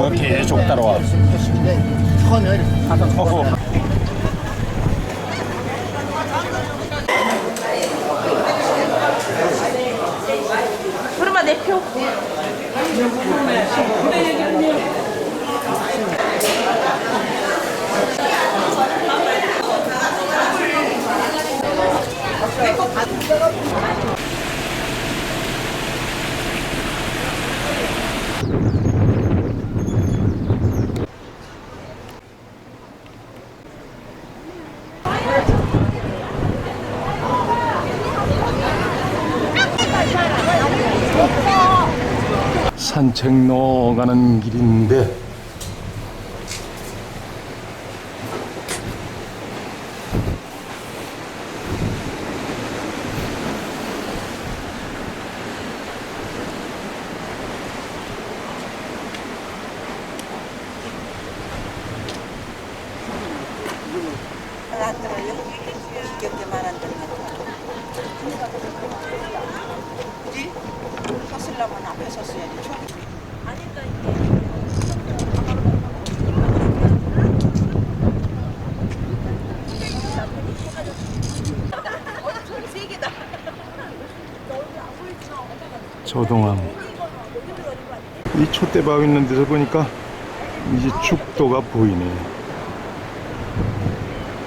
이렇게. 계속 따라와. 선을 어허. 그러마 내 표. 산책로 가는 길인데 이렇게만 안 되는 그지? 섰으려면 앞에 섰어야지 총 저동항. 이 촛대바위 있는 데서 보니까 이제 죽도가 보이네.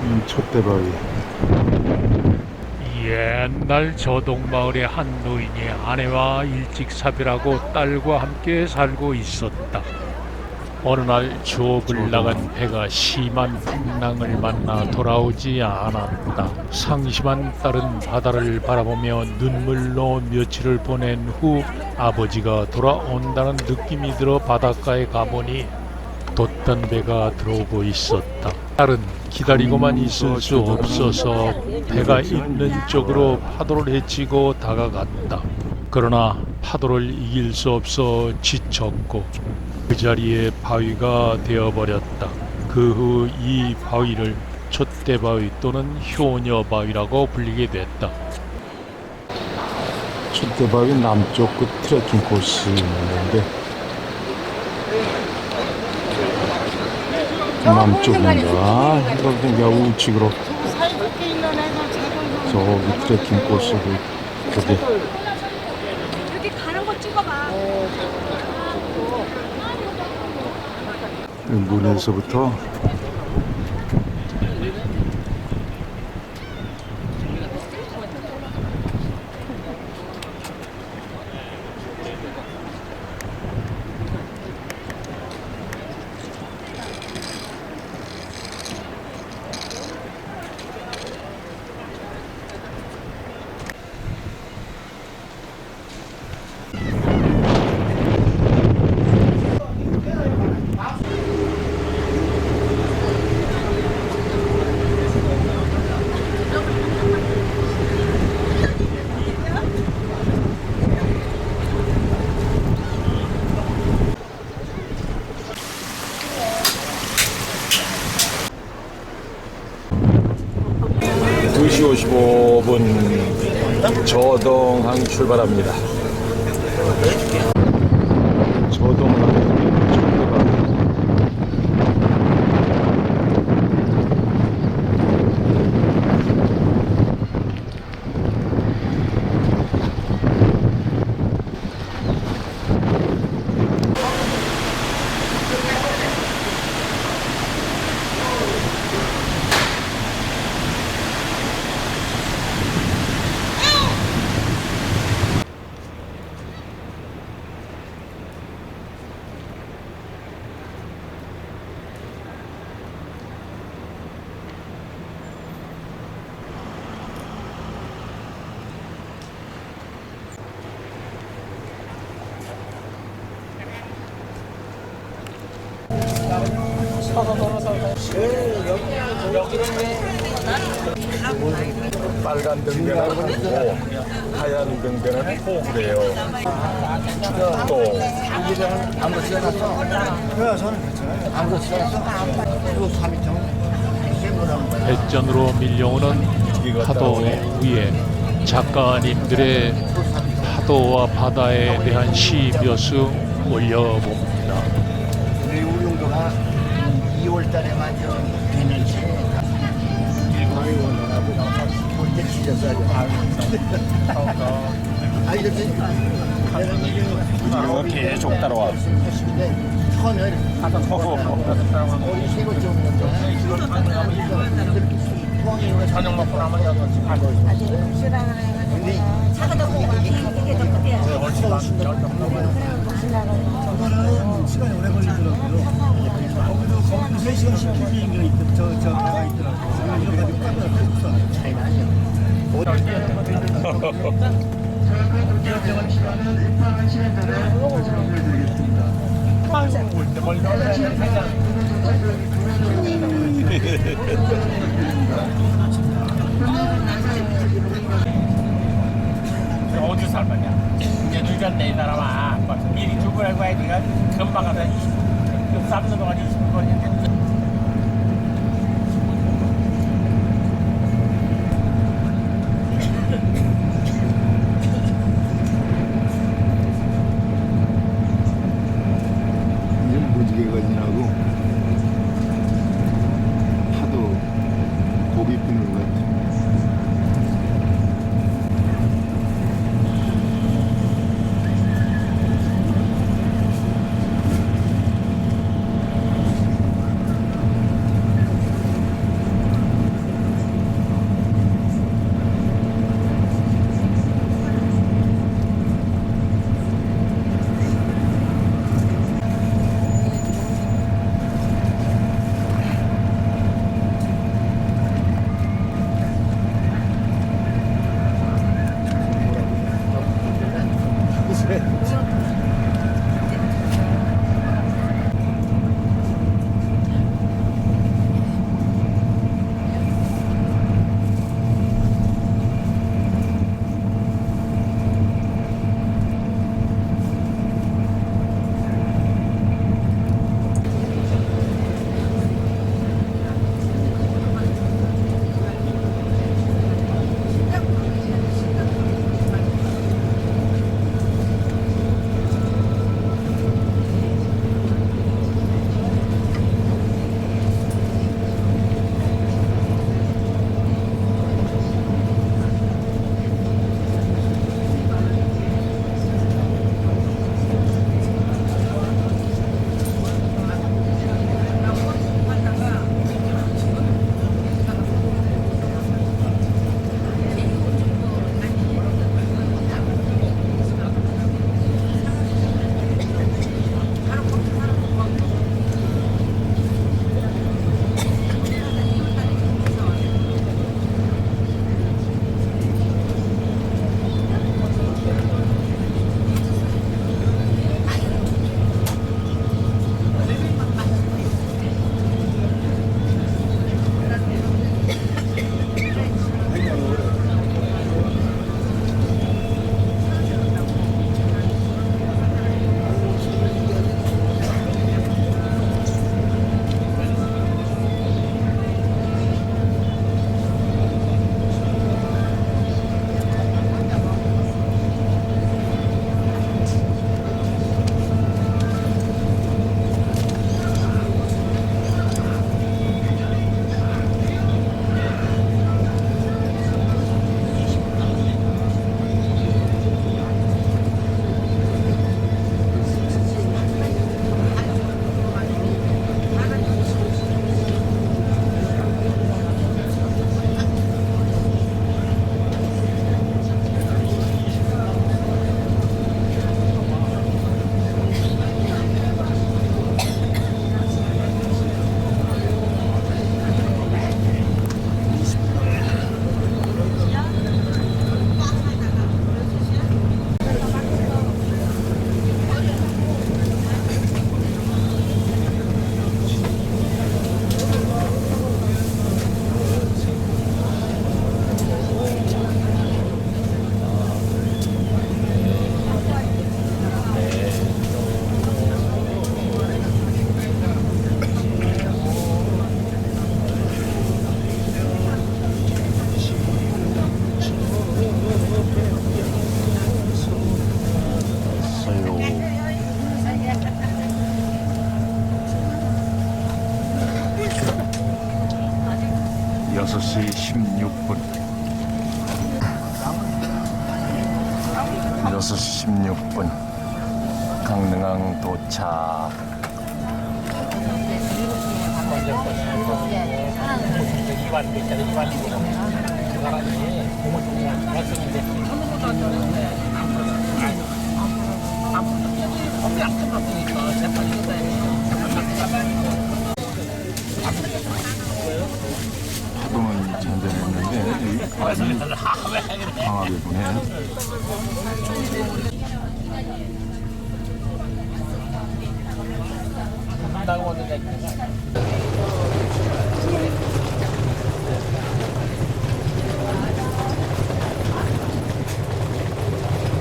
이 촛대바위. 옛날 저동마을의 한 노인이 아내와 일찍 사별하고 딸과 함께 살고 있었다. 어느 날 주업을 나간 배가 심한 풍랑을 만나 돌아오지 않았다. 상심한 딸은 바다를 바라보며 눈물로 며칠을 보낸 후 아버지가 돌아온다는 느낌이 들어 바닷가에 가보니 돛단 배가 들어오고 있었다. 딸은 기다리고만 있을 수 없어서 배가 있는 쪽으로 파도를 헤치고 다가갔다. 그러나 파도를 이길 수 없어 지쳤고 그 자리에 바위가 되어버렸다. 그 후 이 바위를 촛대바위 또는 효녀바위라고 불리게 됐다. 촛대바위 남쪽 끝 트레킹 코스 있는데 남쪽인가 그냥 우측으로 저기 트레킹 코스도 그게 이렇게 가는 거 찍어봐. 물에서부터 두시 55분 저동항 출발합니다. 저동항 빨간 등대는 하고 하얀 등대는 호구래요. 또 아무도 지어놨어. 왜 저는 괜찮아요. 아무도 지어놨어. 그리고 3일 정도. 이게 뭐라고. 배전으로 밀려오는 파도의 위에 작가님들의 파도와 바다에 대한 시 몇 수 올려봅니다. 2월 달에만 좀 되는 시. 아이고, 내가 뭐, 볼때 찢었어요. 아, 이렇게. 이거 계속 따라와. 선을 우리 세 번째 오는 건데 저녁 먹고 나면 근데 차가 더 보고 이게 더 크대요. 그거는 시간이 오래 걸리더라고요. 거기도 거기도 3시간 10분인가 있더 저, 저, 배가 있더라고요. 놀랐어. 차이 나죠. 어디 살았냐? 이제 늦었네 이 사람아. 미리 주부라고 해 니가 금방 가다 20분, 삶는 동안 20분 걸리는데. 16분. 6시 16분. 강릉항 도착. 이완 그 파도는 잔잔 했는데 많이 강하게 오는 데